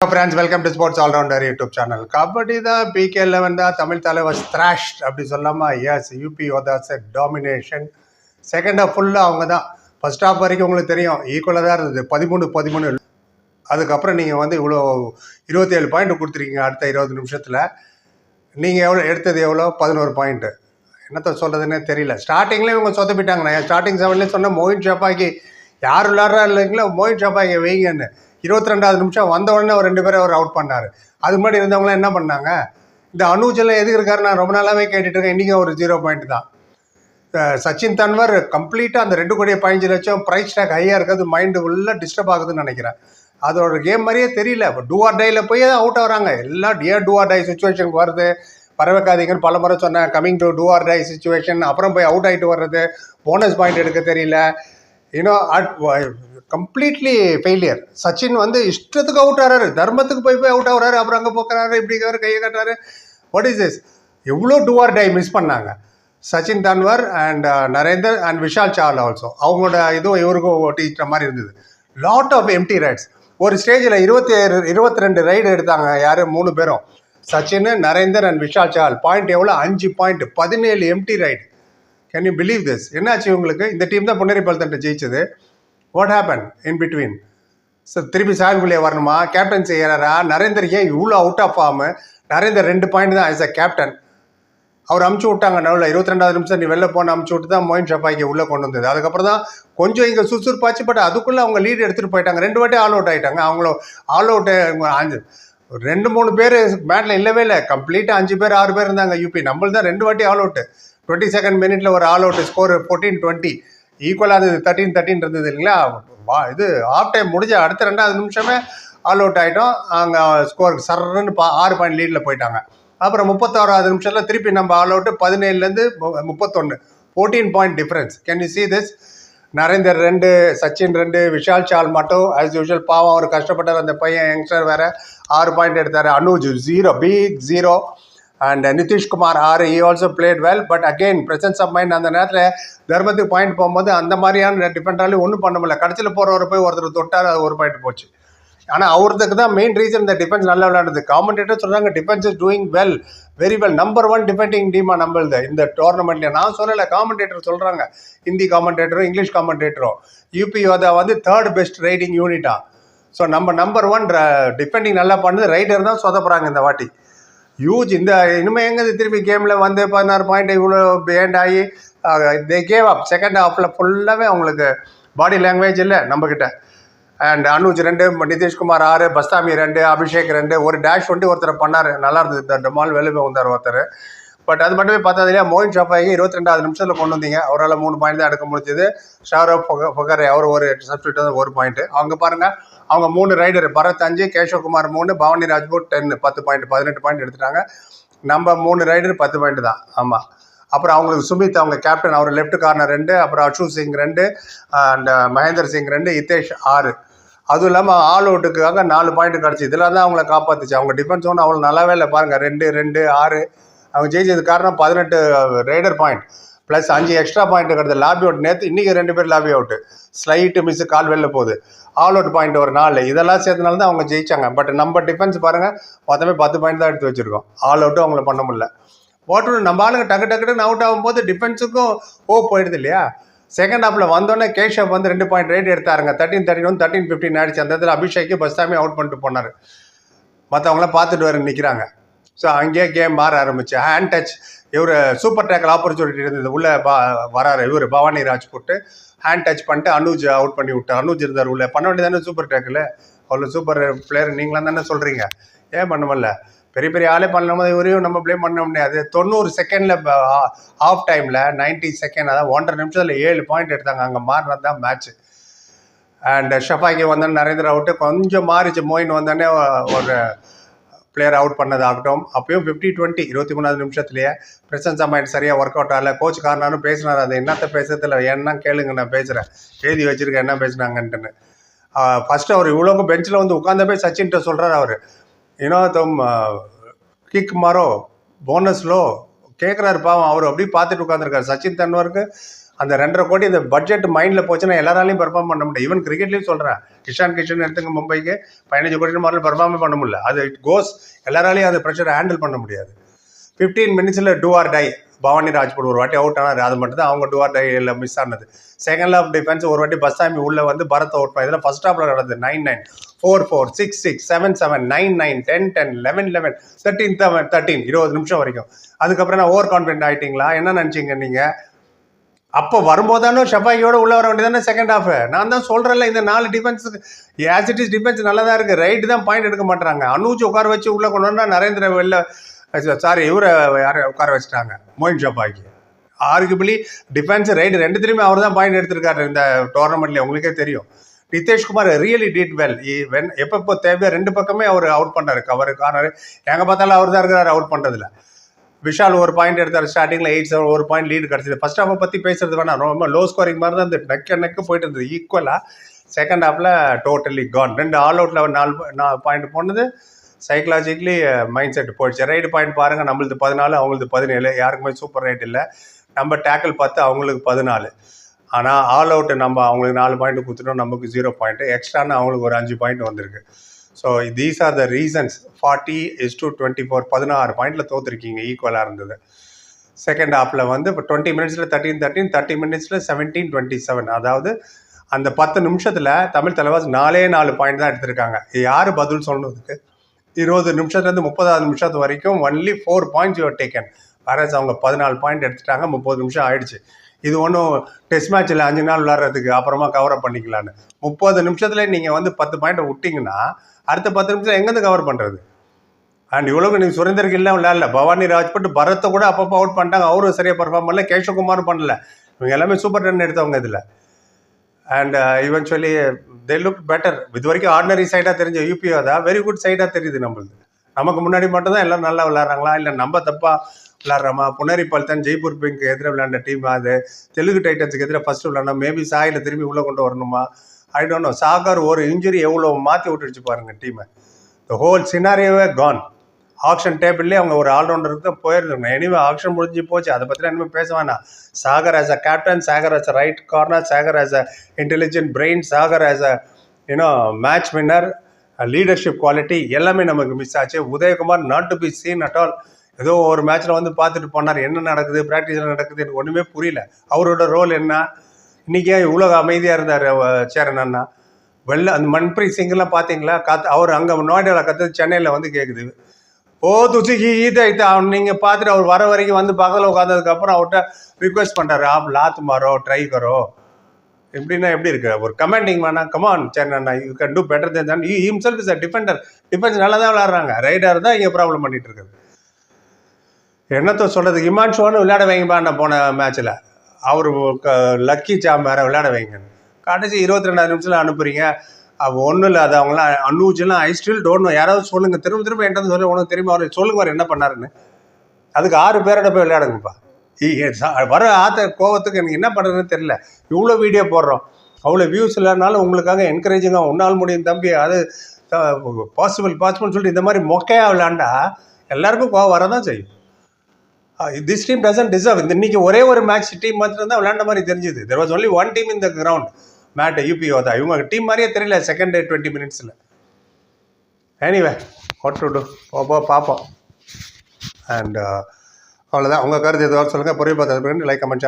Friends welcome to sports allrounder YouTube channel kabaddi தான் PK eleven தான் தமிழ் தலைவர் ஸ்த்ராஷ் அப்படி சொல்லாமா yes UP Yoddhas domination second half ஃபுல்லாக அவங்க தான். ஃபர்ஸ்ட் ஹாஃப் வரைக்கும் உங்களுக்கு தெரியும் ஈக்குவலாக தான் இருந்தது. பதிமூணு பதிமூணு. அதுக்கப்புறம் நீங்கள் வந்து இவ்வளோ இருபத்தேழு பாயிண்ட் கொடுத்துருக்கீங்க அடுத்த இருபது நிமிஷத்தில். நீங்கள் எவ்வளோ எடுத்தது எவ்வளோ? பதினோரு பாயிண்ட்டு என்னத்த சொல்கிறதுனே தெரியல. ஸ்டார்டிங்லேயே இவங்க சொதப்பிட்டாங்க நான் ஸ்டார்டிங் செவன்லேயே சொன்னேன் மோயின் ஷாப்பாக்கி யார் விளாட்றா இல்லைங்களோ மோயின் ஷாப்பாக்கி வைங்கன்னு. இருபத்தி ரெண்டாவது நிமிஷம் வந்த உடனே ஒரு ரெண்டு பேரும் அவர் அவுட் பண்ணார். அது முன்னாடி இருந்தவங்களாம் என்ன பண்ணாங்க? இந்த அனுஜெல்லாம் எதுக்கு இருக்காரு? நான் ரொம்ப நாளாகவே கேட்டுட்டு இருக்கேன். இன்றைக்கும் ஒரு ஜீரோ பாயிண்ட் தான். சச்சின் தன்வர் கம்ப்ளீட்டாக அந்த ரெண்டு கோடியே பதினஞ்சு லட்சம் ப்ரைஸ் டேக் ஹையாக இருக்கிறது மைண்டு ஃபுல்லாக டிஸ்டர்ப் ஆகுதுன்னு நினைக்கிறேன். அதோட கேம் மாதிரியே தெரியல. இப்போ டூ ஆர் டையில் போய் தான் அவுட் ஆகிறாங்க. எல்லாம் ஏன் டூ ஆர் டை சுச்சுவேஷனுக்கு வருது. வர வைக்காதீங்கன்னு பல முறை சொன்னேன். Coming to do or die situation அப்புறம் போய் அவுட் ஆகிட்டு வர்றது. போனஸ் பாயிண்ட் எடுக்க தெரியல. You know at completely failure Sachin வந்து இஷ்டத்துக்கு அவுட் ஆகிறாரு தர்மத்துக்கு போய் போய் அவுட் ஆகுறாரு அப்புறம் அங்கே போக்குறாரு இப்படி கையை கட்டுறாரு. வாட் இஸ் திஸ் எவ்வளோ டூ ஆர் டை மிஸ் பண்ணாங்க. Sachin Tanwar and Narender and Vishal Chawla also அவங்களோட இதுவும் இவருக்கும் டீச்சர் மாதிரி இருந்தது. லாட் ஆஃப் எம்டி ரைட்ஸ் ஒரு ஸ்டேஜில் இருபத்தி இருபத்தி ரெண்டு ரைடு எடுத்தாங்க யார்? மூணு பேரும். சச்சின் நரேந்தர் அண்ட் விஷால் சால் பாயிண்ட் எவ்வளோ அஞ்சு பாயிண்ட் பதினேழு empty raid can you believe this என்னாச்சு இவங்களுக்கு இந்த டீம் தான் பொன்னேரி பல்தண்டை ஜெயிச்சது. What happen in between sir திருப்பி சாகுலியே வரணுமா? கேப்டன் செய்யறாரா? நரேந்தர் ஏன் இவ்வளோ அவுட் ஆஃப் ஃபார்மு நரேந்தர் ரெண்டு பாயிண்ட் தான் ஆஸ் அ கேப்டன் அவர் அமுச்சு விட்டாங்க நடுவில். இருபத்தி ரெண்டாவது நிமிஷம் நீ வெளில போன அமுச்சு விட்டு தான் மோயின் ஷப்பாக்கி உள்ளே கொண்டு வந்தது. அதுக்கப்புறம் தான் கொஞ்சம் இங்கே சுறுசுறுப்பாச்சு பட் அதுக்குள்ளே அவங்க லீடு எடுத்துகிட்டு போயிட்டாங்க. ரெண்டு வாட்டி ஆல் அவுட் ஆகிட்டாங்க அவங்கள ஆல் அவுட்டு அஞ்சு ரெண்டு மூணு பேர் மேட்டில் இல்லவே இல்லை. கம்ப்ளீட்டாக அஞ்சு பேர் ஆறு பேர் இருந்தாங்க. யூபி நம்மள்தான் ரெண்டு வாட்டி ஆல் அவுட்டு டுவெண்ட்டி செகண்ட் மினிட்ல ஒரு all out score fourteen twenty ஈக்குவலாக இருந்தது தேர்ட்டின் தேர்ட்டின் இருந்தது இல்லைங்களா? வா இது ஆஃப் டைம் முடிஞ்ச அடுத்த ரெண்டாவது நிமிஷமே ஆல் அவுட் ஆகிட்டோம் அங்கே ஸ்கோர் சர்ன்னு பா ஆறு பாயிண்ட் லீடில் போயிட்டாங்க. அப்புறம் முப்பத்தோராவது நிமிஷத்தில் திருப்பி நம்ம ஆல் அவுட்டு பதினேழுலேருந்து முப்பத்தொன்று fourteen point difference can you see this Narender ரெண்டு சச்சின் ரெண்டு விஷால் சால் மட்டும். ஆஸ் யூஷுவல் பாவம் அவர் கஷ்டப்பட்டார். அந்த பையன் யங்ஸ்டர் வேறு. ஆறு பாயிண்ட் எடுத்தார். Anuj zero big zero and Nitish Kumar ஆறு he also played well but again presence of mind அந்த நேரத்தில் தர்மத்துக்கு பாயிண்ட் போகும்போது அந்த மாதிரியான டிஃபெண்டாலையும் ஒன்றும் பண்ண முடியல. கடைசியில் போகிறவர் போய் ஒருத்தர் தொட்டார் அது ஒரு பாயிண்ட் போச்சு. ஆனால் அவருக்கு தான் மெயின் ரீசன் இந்த டிஃபென்ஸ் நல்லா விளையாடுது. காமெண்டேட்டர் சொல்கிறாங்க defence is doing well very well number one defending டீமா நம்மளுது இந்த டோர்னமெண்ட்ல நான் சொல்லலை காமெண்டேட்டர் சொல்கிறாங்க ஹிந்தி காமெண்டேட்டரும் இங்கிலீஷ் காமெண்டேட்டரும் யூபி யோதா வந்து தேர்ட் பெஸ்ட் ரைடிங் யூனிட்டா ஸோ நம்ம நம்பர் ஒன் டிஃபெண்டிங் நல்லா பண்ணுது. ரைடர் தான் சொதப்புறாங்க இந்த வாட்டி. ஹியூஜ் இந்த இனிமே எங்க திரும்பி கேமில் வந்து பதினாறு பாயிண்ட் இவ்வளோ பேண்ட் ஆகி தே கேவ் அப் செகண்ட் ஹாஃபில் ஃபுல்லாகவே அவங்களுக்கு பாடி லாங்குவேஜ் இல்லை நம்மக்கிட்ட அண்ட் அனுஜ் ரெண்டு நிதிஷ்குமார் ஆறு பஸ்தாமி ரெண்டு அபிஷேக் ரெண்டு ஒரு டேஷ் ஒண்டி ஒருத்தர் பண்ணார். நல்லா இருந்தது. இந்த டமால் வெளியே வந்தார் ஒருத்தர். பட் அது மட்டுமே பார்த்தா இல்லையா? மோயின் ஷாஃபாகி இருபத்தி ரெண்டாவது நிமிஷத்தில் கொண்டு வந்தீங்க. அவரால் மூணு பாயிண்ட் தான் எடுக்க முடிஞ்சது. ஷாரோ ஃபகர் அவர் ஒரு சப்ஸ்டியூட் வந்து ஒரு பாயிண்ட் அவங்க பாருங்கள் அவங்க மூணு ரைடர் பரத் அஞ்சு கேஷவகுமார் மூணு பவானி ராஜ்போட் டென் பத்து பாயிண்ட் பதினெட்டு பாயிண்ட் எடுத்துட்டாங்க. நம்ம மூணு ரைடர் பத்து பாயிண்ட் தான். ஆமாம் அப்புறம் அவங்களுக்கு சுமித் அவங்க கேப்டன் அவர் லெஃப்ட் கார்னர் ரெண்டு அப்புறம் அஷு சிங் ரெண்டு அண்ட் uh, மகேந்தர் சிங் ரெண்டு ஹிதேஷ் ஆறு. அதுவும் இல்லாமல் ஆல் அவுட்டுக்காக நாலு பாயிண்ட் கிடச்சி. இதில் தான் அவங்கள காப்பாத்துச்சு. அவங்க டிஃபென்ஸ் ஒன்று அவ்வளோ நல்லாவே இல்லை. பாருங்கள் ரெண்டு ரெண்டு ஆறு. அவங்க ஜெயிச்சது காரணம் பதினெட்டு uh, ரைடர் பாயிண்ட் ப்ளஸ் அஞ்சு எக்ஸ்ட்ரா பாயிண்ட் கிடது லாபி அவுட் நேற்று இன்றைக்கி ரெண்டு பேர் லாபி அவுட்டு ஸ்லைட்டு மிஸ் கால் வெளில போகுது. ஆல் அவுட் பாயிண்ட் ஒரு நாலு. இதெல்லாம் சேர்த்தனால தான் அவங்க ஜெயிச்சாங்க. பட் நம்ம டிஃபென்ஸ் பாருங்கள் மொத்தமே பத்து பாயிண்ட் தான் எடுத்து வச்சுருக்கோம். ஆல் அவுட்டும் அவங்கள பண்ண முடியல. போட்டு நம்ம ஆளுங்க டக்கு டக்கு டக்குன்னு அவுட் ஆகும்போது டிஃபென்ஸுக்கும் ஓ போயிடுது இல்லையா? செகண்ட் ஹாஃபில் வந்தோடனே கேஷப் வந்து ரெண்டு point raid எடுத்தாருங்க. Thirteen thirteen one thirteen fifteen ஆயிடுச்சு. அந்த இடத்துல அபிஷேக்கு பஸ்தாமி அவுட் பண்ணிட்டு போனார். மற்றவங்களாம் பார்த்துட்டு வர நிற்கிறாங்க ஸோ அங்கேயே கேம் மாற ஆரம்பிச்சு. ஹேண்ட் டச் இவர் சூப்பர் டேக்கல் ஆப்பர்ச்சுனிட்டி இருந்தது உள்ளே பா வராரு. இவர் பவானி ராஜ் போட்டு ஹேண்ட் டச் பண்ணிட்டு அனுஜ் அவுட் பண்ணி விட்டார். அனுஜ் இருந்தார் உள்ளே. பண்ண வேண்டியதானே சூப்பர் டேக்கில் அவ்வளோ சூப்பர் பிளேயர் நீங்களாம் தானே சொல்கிறீங்க ஏன் பண்ண முடியல? பெரிய பெரிய ஆளே பண்ணாம இவரையும் நம்ம ப்ளே பண்ண முடியாது. தொண்ணூறு செகண்டில் ஆஃப் டைமில் நைன்டி செகண்ட் அதாவது ஒன்றரை நிமிஷத்தில் ஏழு பாயிண்ட் எடுத்தாங்க. அங்கே மாறினது தான் மேட்ச்சு அண்ட் ஷஃபாக்கி வந்தோன்னே நரேந்திர அவுட்டு கொஞ்சம் மாறிச்சு. மோயின் வந்தோடனே ஒரு பிளேயர் அவுட் பண்ணதாகட்டும். அப்பயும் ஃபிஃப்டி டுவெண்ட்டி இருபத்தி மூணாவது நிமிஷத்துலேயே பிரசன்ஸ் மைண்ட் சரியாக ஒர்க் அவுட் ஆகல. கோச் காரணம் பேசினார். அது என்னத்த பேசுறதுல என்ன கேளுங்க நான் பேசுகிறேன் எழுதி வச்சிருக்கேன் என்ன பேசுனாங்கன்ட்டுன்னு. ஃபஸ்ட்டு அவர் இவ்வளோங்க பெஞ்சில் வந்து உட்காந்த போய் சச்சின்கிட்ட சொல்கிறார் அவர். இன்னொருத்தம் கிக் மாரோ போனஸ்லோ கேட்குறாரு பாவம். அவர் அப்படியே பார்த்துட்டு உட்காந்துருக்காரு சச்சின் தன்வருக்கு அந்த ரெண்டரை கோடி இந்த பட்ஜெட் மைண்டில் போச்சுன்னா எல்லாராலையும் பெர்ஃபார்ம் பண்ண முடியும் ஈவன் கிரிக்கெட்லையும் சொல்கிறேன் கிஷான் கிஷன் எடுத்துங்க மும்பைக்கு பதினஞ்சு கோடி மாதிரி பெர்ஃபார்மே பண்ண முடியல. அது இட் கோஸ் எல்லாராலையும் அந்த ப்ரெஷரை ஹேண்டில் பண்ண முடியாது. ஃபிஃப்டீன் மினிட்ஸில் do or die Bhavani Rajput ஒரு வாட்டி அவுட் ஆனார். அது மட்டும் தான் அவங்க டூ ஆர் டைல மிஸ் ஆனது. செகண்ட் ஆஃப் டிஃபென்ஸ் ஒரு வாட்டி பஸ்ஸாமி உள்ளே வந்து பரத் அவுட் பண்ணி இதெல்லாம் ஃபர்ஸ்ட் ஹாஃபில் நடந்தது nine nine four four six six seven seven nine nine ten ten eleven eleven thirteen seven thirteen இருபது நிமிஷம் வரைக்கும். அதுக்கப்புறம் நான் ஓவர் கான்ஃபிடென்ட் ஆகிட்டீங்களா என்ன நினச்சிங்க நீங்கள் அப்போ வரும்போதானோ ஷபாக்கியோட உள்ள வர வேண்டியதானே செகண்ட் ஹாஃப் நான் தான் சொல்கிறேன்ல இந்த நாலு டிஃபென்ஸுக்கு ஆஸ் இட் இஸ் டிஃபென்ஸ் நல்லா தான் இருக்குது ரைட்டு தான் பாயிண்ட் எடுக்க மாட்டாங்க அனுஜ் உட்கார வச்சு உள்ளே கொண்டு வந்தா நரேந்திர வெளில சாரி இவரை யாரை உட்கார வச்சுட்டாங்க? Moin Shafaghi arguably defence raid ரெண்டுத்துலையுமே அவர் தான் பாயிண்ட் எடுத்திருக்காரு இந்த டோர்னமெண்ட்லேயே உங்களுக்கே தெரியும். Nitesh Kumar really did well when எப்பப்போ தேவையோ ரெண்டு பக்கமே அவர் அவுட் பண்ணாரு. கவர் கார்னர் எங்கே பார்த்தாலும் அவர் தான் இருக்கிறார் அவுட் பண்ணுறதுல விஷால் ஒரு பாயிண்ட் எடுத்தார் ஸ்டார்டிங்கில் எயிட் செவன் ஒரு பாயிண்ட் லீடு கிடச்சிது. ஃபர்ஸ்ட் ஹாஃபை பற்றி பேசுறது வேணாம். ரொம்ப லோ ஸ்கோரிங் மாதிரி தான் இந்த நெக்க நெக்கு போயிட்டு இருந்தது. ஈக்குவலாக செகண்ட் ஹாஃபில் டோட்டலி கான் ரெண்டு ஆல் அவுட்டில் நாலு நாலு பாயிண்ட் போனது. சைக்கலாஜிக்கலி மைண்ட் செட் போயிடுச்சு. ரைடு பாயிண்ட் பாருங்கள் நம்மளுக்கு பதினாலு அவங்களுக்கு பதினேழு. யாருக்குமே சூப்பர் ரைட் இல்லை. நம்ம டேக்கிள் பார்த்து அவங்களுக்கு பதினாலு. ஆனால் ஆல் அவுட் நம்ம அவங்களுக்கு நாலு பாயிண்ட் கொடுத்துட்டோம். நமக்கு ஜீரோ பாயிண்ட் எக்ஸ்ட்ரான்னு அவங்களுக்கு ஒரு அஞ்சு பாயிண்ட் வந்திருக்கு. So these are the reasons forty is to twenty four பதினாறு பாயிண்டில் தோற்றுருக்கீங்க ஈக்குவலாக இருந்தது. செகண்ட் ஹாஃபில் வந்து இப்போ டுவெண்ட்டி மினிட்ஸில் தேர்ட்டின் தேர்ட்டின் தேர்ட்டி மினிட்ஸில் செவன்டீன் டுவெண்ட்டி செவன் அதாவது அந்த பத்து நிமிஷத்தில் தமிழ் தலைவாஸ் நாலே நாலு பாயிண்ட் தான் எடுத்திருக்காங்க. யார் பதில் சொன்னதுக்கு இருபது நிமிஷத்துலேருந்து முப்பதாவது நிமிஷத்து வரைக்கும் only four points you are taken whereas அவங்க பதினாலு பாயிண்ட் எடுத்துட்டாங்க முப்பது நிமிஷம் ஆயிடுச்சு. இது ஒன்றும் டெஸ்ட் மேட்ச்சில் அஞ்சு நாள் விளாட்றதுக்கு அப்புறமா கவர் அப் பண்ணிக்கலான்னு முப்பது நிமிஷத்தில் நீங்கள் வந்து பத்து பாயிண்ட்டை விட்டிங்கன்னா அடுத்த பத்து நிமிஷம் எங்கேருந்து கவர் பண்ணுறது அண்ட் இவ்வளவு நீங்கள் சுரேந்தர்கில்லாம் விளையாடல. பவானி ராஜ்பட் பரத்தை கூட அப்பப்போ அவுட் பண்ணிட்டாங்க. அவரும் சரியாக பர்ஃபார்ம் பண்ணல. கேஷவகுமாரும் பண்ணல. இவங்க எல்லாமே சூப்பர் ரன் எடுத்தவங்க இதில். And eventually they look better இது வரைக்கும் ஆர்டினரி சைடாக தெரிஞ்ச யூபிஓ தான். வெரி குட் சைடாக தெரியுது நம்மளுக்கு நமக்கு முன்னாடி மட்டும் தான் எல்லாம் நல்லா விளாட்றாங்களா இல்லை நம்ம தப்பாக விளாட்றோமா புனரி பல்தன் ஜெய்ப்பூர் பிங்க் எதிராக விளையாண்ட டீம் அது. தெலுங்கு டைட்டன்ஸுக்கு எதிராக ஃபர்ஸ்ட் விளாண்டோம் மேபி சாயில் திரும்பி உள்ளே கொண்டு வரணுமா? ஐ டோன்ட் நோ சாகர் ஒரு இன்ஜுரி எவ்வளோ மாற்றி விட்டுருச்சு பாருங்க டீமை த ஹோல் சினாரியோவே கான் ஆக்ஷன் டேபிள்லேயே அவங்க ஒரு ஆல்ரவுண்டருக்கு தான் போயிருந்தாங்க. எனிவே ஆக்ஷன் முடிஞ்சு போச்சு. அதை பற்றி இனிமேல் பேச வேணாம். Sagar as a captain Sagar as a right corner Sagar as a intelligent brain Sagar as a you know match winner leadership quality எல்லாமே நமக்கு மிஸ் ஆச்சு. Udayakumar not to be seen at all ஏதோ ஒரு மேட்ச்சில் வந்து பார்த்துட்டு போனார். என்ன நடக்குது? ப்ராக்டிஸில் நடக்குது எனக்கு ஒன்றுமே புரியல. அவரோட ரோல் என்ன? இன்றைக்கி இவ்வளோ அமைதியாக இருந்தார் சேரன் அண்ணா? வெளில அந்த மன்பிரீத் சிங்லாம் பார்த்தீங்களா? காத்து அவர் அங்கே நோய்டாவில் கற்று சென்னையில் வந்து கேட்குது ஓ துசி ஈத இது அவன் நீங்கள் பார்த்துட்டு அவர் வர வரைக்கும் வந்து பக்கத்தில் உட்காந்ததுக்கப்புறம் அவர்கிட்ட ரிக்வெஸ்ட் பண்ணுறாரு ஆப் லாத் மாறோ ட்ரை கரோ எப்படின்னா எப்படி இருக்கு? ஒரு கமாண்டிங் வேணா கமான் சரி அண்ணா. You can do better then தான் you himself is a defender defence நல்லா தான் விளாட்றாங்க ரைடர் தான் இங்கே ப்ராப்ளம் பண்ணிட்டு இருக்குது என்னத்தை சொல்கிறது இமான் ஷோன்னு விளையாட வைங்கப்பா நான் போன மேட்ச்சில் அவர் லக்கி சாம் வேற விளையாட வைங்க. கடைசி இருபத்தி ரெண்டாவது நிமிஷத்தில் அனுப்புறீங்க. அவள் ஒன்றும் இல்லை அது அவங்களாம் அன்னூஜெல்லாம் ஐ ஸ்டில் டோன்ட் யாராவது சொல்லுங்கள் திரும்ப திரும்ப என்கிட்ட சொல்லி உனக்கு தெரியுமா? அவர் சொல்லுங்க அவர் என்ன பண்ணாருன்னு. அதுக்கு ஆறு பேரோட போய் விளையாடுங்கப்பா. வர ஆத்த கோவத்துக்கு எனக்கு என்ன பண்ணுறதுன்னு தெரியல. இவ்வளோ வீடியோ போடுறோம். அவ்வளோ வியூஸ் இல்லைனாலும் உங்களுக்காக என்கரேஜிங்காக உன்னால் முடியும் தம்பி. அது பாசிபிள் பாசிபிள்னு சொல்லிட்டு இந்த மாதிரி மொக்கையாக விளையாண்டா எல்லாருக்கும் கோவம் வரதான் செய்யும். திஸ் டீம் டசன் டிசர்வ் இந்த இன்னைக்கு ஒரே ஒரு மேட்ச் டீம் மாத்திரம் தான் விளையாண்ட மாதிரி தெரிஞ்சுது. There was only one team இந்த கிரவுண்ட் மேட் யூபிஓ தான். இவங்க டீம் மாதிரியே தெரியல செகண்ட் டே டுவெண்ட்டி மினிட்ஸில் எனிவே வாட் டு டூ போ பார்ப்போம் அண்ட் uh, அவ்வளோதான் உங்கள் கருத்து எதுவாக சொல்லுங்கள் பொரிய பார்த்து லைக் கமெண்ட்